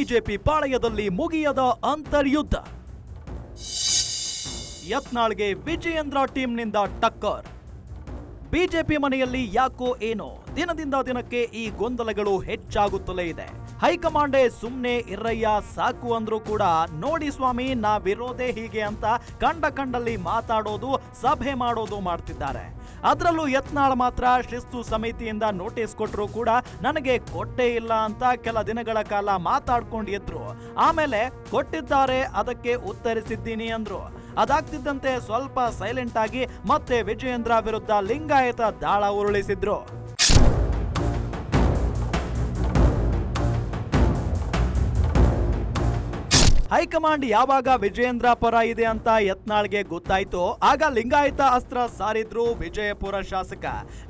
BJP ಪಾಳಯದಲ್ಲಿ ಮುಗಿಯದ ಅಂತರ್ಯುದ್ಧ. ಯತ್ನಾಳ್ಗೆ ವಿಜಯೇಂದ್ರ ಟೀಮ್ನಿಂದ ಟಕ್ಕರ್. BJP ಮನೆಯಲ್ಲಿ ಯಾಕೋ ಏನೋ, ದಿನದಿಂದ ದಿನಕ್ಕೆ ಈ ಗೊಂದಲಗಳು ಹೆಚ್ಚಾಗುತ್ತಲೇ ಇದೆ. ಹೈಕಮಾಂಡೇ ಸುಮ್ನೆ ಇರ್ರಯ್ಯ, ಸಾಕು ಅಂದ್ರೂ ಕೂಡ ನೋಡಿ ಸ್ವಾಮಿ, ನಾವಿರೋದೇ ಹೀಗೆ ಅಂತ ಕಂಡ ಕಂಡಲ್ಲಿ ಮಾತಾಡೋದು, ಸಭೆ ಮಾಡೋದು ಮಾಡ್ತಿದ್ದಾರೆ. ಅದರಲ್ಲೂ ಯತ್ನಾಳ್ ಮಾತ್ರ ಶಿಸ್ತು ಸಮಿತಿಯಿಂದ ನೋಟಿಸ್ ಕೊಟ್ಟರು ಕೂಡ ನನಗೆ ಕೊಟ್ಟೇ ಇಲ್ಲ ಅಂತ ಕೆಲ ದಿನಗಳ ಕಾಲ ಮಾತಾಡ್ಕೊಂಡು ಇದ್ರು. ಆಮೇಲೆ ಕೊಟ್ಟಿದ್ದಾರೆ, ಅದಕ್ಕೆ ಉತ್ತರಿಸಿದ್ದೀನಿ ಅಂದ್ರು. ಅದಾಗ್ತಿದ್ದಂತೆ ಸ್ವಲ್ಪ ಸೈಲೆಂಟ್ ಆಗಿ ಮತ್ತೆ ವಿಜಯೇಂದ್ರ ವಿರುದ್ಧ ಲಿಂಗಾಯತ ದಾಳ ಉರುಳಿಸಿದ್ರು. ಹೈಕಮಾಂಡ್ ಯಾವಾಗ ವಿಜಯೇಂದ್ರ ಪರ ಇದೆ ಅಂತ ಯತ್ನಾಳ್ಗೆ ಗೊತ್ತಾಯ್ತು. ಆಗ ಲಿಂಗಾಯತ ಅಸ್ತ್ರ ಸಾರಿದ್ರು ವಿಜಯಪುರ ಶಾಸಕ.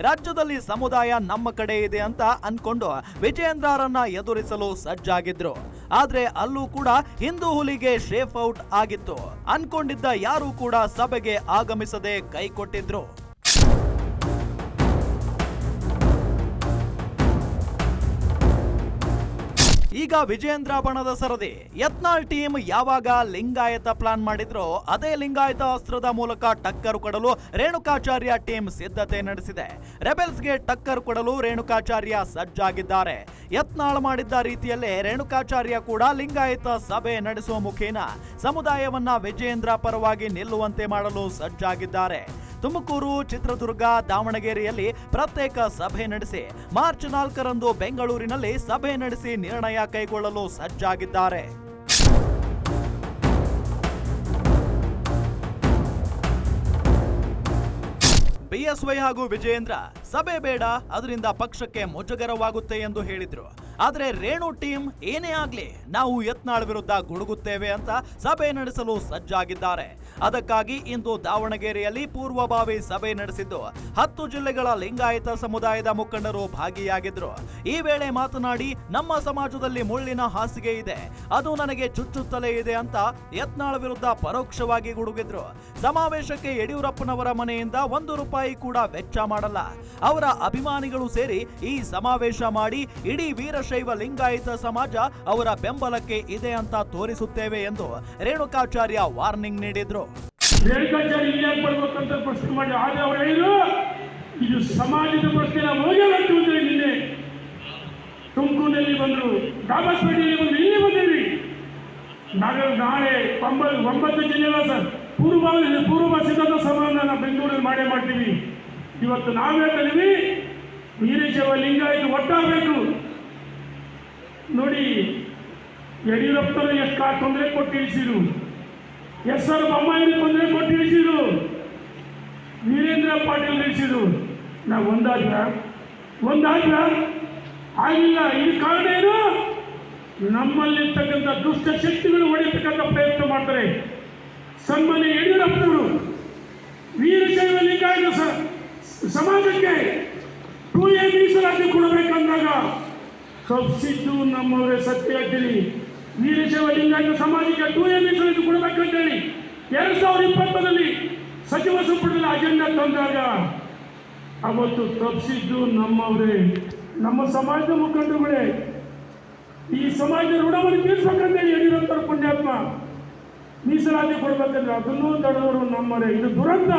ರಾಜ್ಯದಲ್ಲಿ ಸಮುದಾಯ ನಮ್ಮ ಕಡೆ ಇದೆ ಅಂತ ಅನ್ಕೊಂಡು ವಿಜಯೇಂದ್ರರನ್ನ ಎದುರಿಸಲು ಸಜ್ಜಾಗಿದ್ರು. ಆದ್ರೆ ಅಲ್ಲೂ ಕೂಡ ಹಿಂದೂ ಹುಲಿಗೆ ಶೇಫ್ ಔಟ್ ಆಗಿತ್ತು. ಅನ್ಕೊಂಡಿದ್ದ ಯಾರು ಕೂಡ ಸಭೆಗೆ ಆಗಮಿಸದೆ ಕೈ ಈಗ ವಿಜೇಂದ್ರ ಬಣದ ಸರದಿ. ಯತ್ನಾಳ್ ಟೀಮ್ ಯಾವಾಗ ಲಿಂಗಾಯತ ಪ್ಲಾನ್ ಮಾಡಿದ್ರೋ ಅದೇ ಲಿಂಗಾಯತ ಅಸ್ತ್ರದ ಮೂಲಕ ಟಕ್ಕರ್ ಕೊಡಲು ರೇಣುಕಾಚಾರ್ಯ ಟೀಮ್ ಸಿದ್ಧತೆ ನಡೆಸಿದೆ. ರೆಬೆಲ್ಸ್ಗೆ ಟಕ್ಕರ್ ಕೊಡಲು ರೇಣುಕಾಚಾರ್ಯ ಸಜ್ಜಾಗಿದ್ದಾರೆ. ಯತ್ನಾಳ್ ಮಾಡಿದ್ದ ರೀತಿಯಲ್ಲೇ ರೇಣುಕಾಚಾರ್ಯ ಕೂಡ ಲಿಂಗಾಯತ ಸಭೆ ನಡೆಸುವ ಮುಖೇನ. ಸಮುದಾಯವನ್ನ ವಿಜೇಂದ್ರ ಪರವಾಗಿ ನಿಲ್ಲುವಂತೆ ಮಾಡಲು ಸಜ್ಜಾಗಿದ್ದಾರೆ. ತುಮಕೂರು, ಚಿತ್ರದುರ್ಗ, ದಾವಣಗೆರೆಯಲ್ಲಿ ಪ್ರತ್ಯೇಕ ಸಭೆ ನಡೆಸಿ ಮಾರ್ಚ್ ನಾಲ್ಕರಂದು ಬೆಂಗಳೂರಿನಲ್ಲಿ ಸಭೆ ನಡೆಸಿ ನಿರ್ಣಯ ಕೈಗೊಳ್ಳಲು ಸಜ್ಜಾಗಿದ್ದಾರೆ. ಬಿಎಸ್ವೈ ಹಾಗೂ ವಿಜಯೇಂದ್ರ, ಸಭೆ ಬೇಡ, ಅದರಿಂದ ಪಕ್ಷಕ್ಕೆ ಮುಜುಗರವಾಗುತ್ತೆ ಎಂದು ಹೇಳಿದ್ರು. ಆದ್ರೆ ರೇಣು ಟೀಮ್ ಏನೇ ಆಗಲಿ ನಾವು ಯತ್ನಾಳ್ ವಿರುದ್ಧ ಗುಡುಗುತ್ತೇವೆ ಅಂತ ಸಭೆ ನಡೆಸಲು ಸಜ್ಜಾಗಿದ್ದಾರೆ. ಅದಕ್ಕಾಗಿ ಇಂದು ದಾವಣಗೆರೆಯಲ್ಲಿ ಪೂರ್ವಭಾವಿ ಸಭೆ ನಡೆಸಿದ್ದು. ಹತ್ತು ಜಿಲ್ಲೆಗಳ ಲಿಂಗಾಯತ ಸಮುದಾಯದ ಮುಖಂಡರು ಭಾಗಿಯಾಗಿದ್ರು. ಈ ವೇಳೆ ಮಾತನಾಡಿ, ನಮ್ಮ ಸಮಾಜದಲ್ಲಿ ಮುಳ್ಳಿನ ಹಾಸಿಗೆ ಇದೆ. ಅದು ನನಗೆ ಚುಚ್ಚುತ್ತಲೇ ಇದೆ ಅಂತ ಯತ್ನಾಳ್ ವಿರುದ್ಧ ಪರೋಕ್ಷವಾಗಿ ಗುಡುಗಿದ್ರು. ಸಮಾವೇಶಕ್ಕೆ ಯಡಿಯೂರಪ್ಪನವರ ಮನೆಯಿಂದ ಒಂದು ರೂಪಾಯಿ ಕೂಡ ವೆಚ್ಚ ಮಾಡಲ್ಲ. ಅವರ ಅಭಿಮಾನಿಗಳು ಸೇರಿ ಈ ಸಮಾವೇಶ ಮಾಡಿ ಇಡೀ ವೀರಶೈವ ಲಿಂಗಾಯತ ಸಮಾಜ ಅವರ ಬೆಂಬಲಕ್ಕೆ ಇದೆ ಅಂತ ತೋರಿಸುತ್ತೇವೆ ಎಂದು ರೇಣುಕಾಚಾರ್ಯ ವಾರ್ನಿಂಗ್ ನೀಡಿದ್ರು. ಇದು ಸಮಾಜದ ಪ್ರಶ್ನೆ, ನಾವು ನಿನ್ನೆ ತುಮಕೂರಿನಲ್ಲಿ ಬಂದರು, ದಾಬಾಸ್ಪೇಟೆಯಲ್ಲಿ ಬಂದ್ರು, ಇಲ್ಲಿ ಬಂದಿರಿ. ನಾಳೆ ನಾಳೆ ಒಂಬತ್ತು ಒಂಬತ್ತು ಜಿಲ್ಲೆಗಳ ಸರ್, ಪೂರ್ವ ಪೂರ್ವ ಸಿದ್ಧತಾ ಸಮಾನ ನಾವು ಬೆಂಗಳೂರಲ್ಲಿ ಮಾಡೇ ಮಾಡ್ತೀವಿ. ಇವತ್ತು ನಾವೇ ಕಲಿವಿ ವೀರಶೈವ ಲಿಂಗಾಯತ ಒಟ್ಟಾಗಬೇಕು. ನೋಡಿ, ಯಡಿಯೂರಪ್ಪನವರು ಎಷ್ಟು ತೊಂದರೆ ಕೊಟ್ಟಿಳಿಸಿದ್ರು ಎಸ್ ಆರ್ ಬೊಮ್ಮಾಯಿ ತೊಂದರೆ ಕೊಟ್ಟಿಳಿಸಿದ್ರು ವೀರೇಂದ್ರ ಪಾಟೀಲ್ ನಿಲ್ಲಿಸಿದ್ರು ನಾವು ಒಂದಾದ್ರ? ಒಂದಾದ್ರ? ಆಗಿಲ್ಲ. ಇದು ಕಾರಣ ಏನು? ನಮ್ಮಲ್ಲಿರ್ತಕ್ಕಂಥ ದುಷ್ಟ ಶಕ್ತಿಗಳು ಹೊಡೆಯತಕ್ಕಂಥ ಪ್ರಯತ್ನ ಮಾಡ್ತಾರೆ. ಸನ್ಮಾನ್ಯ ಯಡಿಯೂರಪ್ಪನವರು ವೀರಶೈವ ಲಿಂಗಾಯತ ಸ- ಸಮಾಜಕ್ಕೆ, ಟೂ ಎ ಮೀಸಲಾತಿ ಕೊಡಬೇಕಂದಾಗ ತಪ್ಪಿಸಿದ್ದು ನಮ್ಮವರೇ ಸತ್ಯ ಹೇಳ್ತೀನಿ ವೀರಶೈವ ಲಿಂಗಾಯತ ಸಮಾಜಕ್ಕೆ ಟೂ ಎ ಮೀಸಲಿದ್ದು ಕೊಡಬೇಕಂತೇಳಿ ಎರಡು ಸಾವಿರದ ಇಪ್ಪತ್ತರಲ್ಲಿ ಸಚಿವ ಸಂಪುಟದಲ್ಲಿ ಅಜೆಂಡಾ ತಂದಾಗ ಅವತ್ತು ತಪ್ಪಿಸಿದ್ದು ನಮ್ಮವರೇ, ನಮ್ಮ ಸಮಾಜದ ಮುಖಂಡರುಗಳೇ, ಈ ಸಮಾಜದ ಋಣವನ್ನು ತೀರ್ಸ್ಬೇಕಂತೇಳಿ ಯಡಿಯೂರಪ್ಪ ಪುಣ್ಯಾತ್ಮ ಮೀಸಲಾತಿ ಕೊಡ್ಬೇಕಂದ್ರೆ ಅದನ್ನೂ ತಡೆದವರು ನಮ್ಮರೇ ಇದು ದುರಂತ.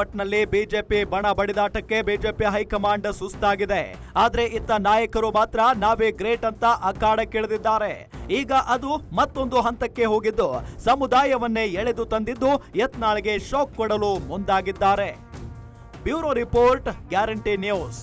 ಒಟ್ನಲ್ಲಿ ಬಿಜೆಪಿ ಬಣ ಬಡಿದಾಟಕ್ಕೆ ಬಿಜೆಪಿ ಹೈಕಮಾಂಡ್ ಸುಸ್ತಾಗಿದೆ. ಆದ್ರೆ ಇತ್ತ ನಾಯಕರು ಮಾತ್ರ ನಾವೇ ಗ್ರೇಟ್ ಅಂತ ಅಖಾಡಕ್ಕಿಳಿದಿದ್ದಾರೆ ಈಗ ಅದು ಮತ್ತೊಂದು ಹಂತಕ್ಕೆ ಹೋಗಿದ್ದು, ಸಮುದಾಯವನ್ನೇ ಎಳೆದು ತಂದಿದ್ದು ಯತ್ನಾಳ್ಗೆ ಶಾಕ್ ಕೊಡಲು ಮುಂದಾಗಿದ್ದಾರೆ. Bureau report, guarantee news.